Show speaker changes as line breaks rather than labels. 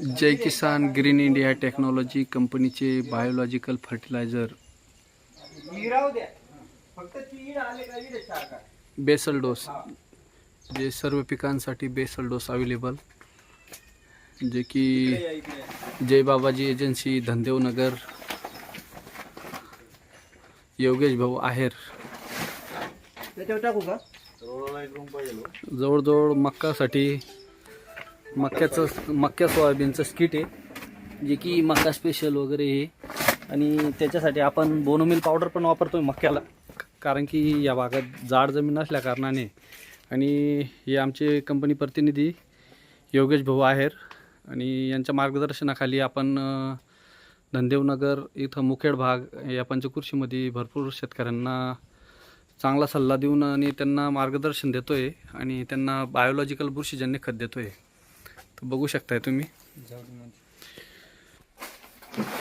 Jai Kisan Green India Technology कंपनीचे biological fertiliser basal dose. जे सर्व पिकांसाठी बेसल डोस अवेलेबल जे की जय बाबाजी एजन्सी धंदेवनगर योगेश भाऊ आहेर.
त्याच्यावर टाकू का?
जवळजवळ मक्कासाठी मक्याचं मक्या सोयाबीनचं स्किट आहे जे की मक्का स्पेशल वगैरे हे. आणि त्याच्यासाठी आपण बोनोमिल पावडर पण वापरतोय मक्याला. कारण की या भागात जाड जमीन असल्या कारणाने. आणि हे आमचे कंपनी प्रतिनिधी योगेश भाऊ आहेर. आणि यांच्या मार्गदर्शनाखाली आपण धनदेवनगर इथं मुखेड भाग या पंचकृषीमध्ये भरपूर शेतकऱ्यांना चांगला सल्ला देऊन आणि त्यांना मार्गदर्शन देतो आहे आणि त्यांना बायोलॉजिकल बुरशीजन्य खत देतो आहे तर बघू शकताय तुम्ही.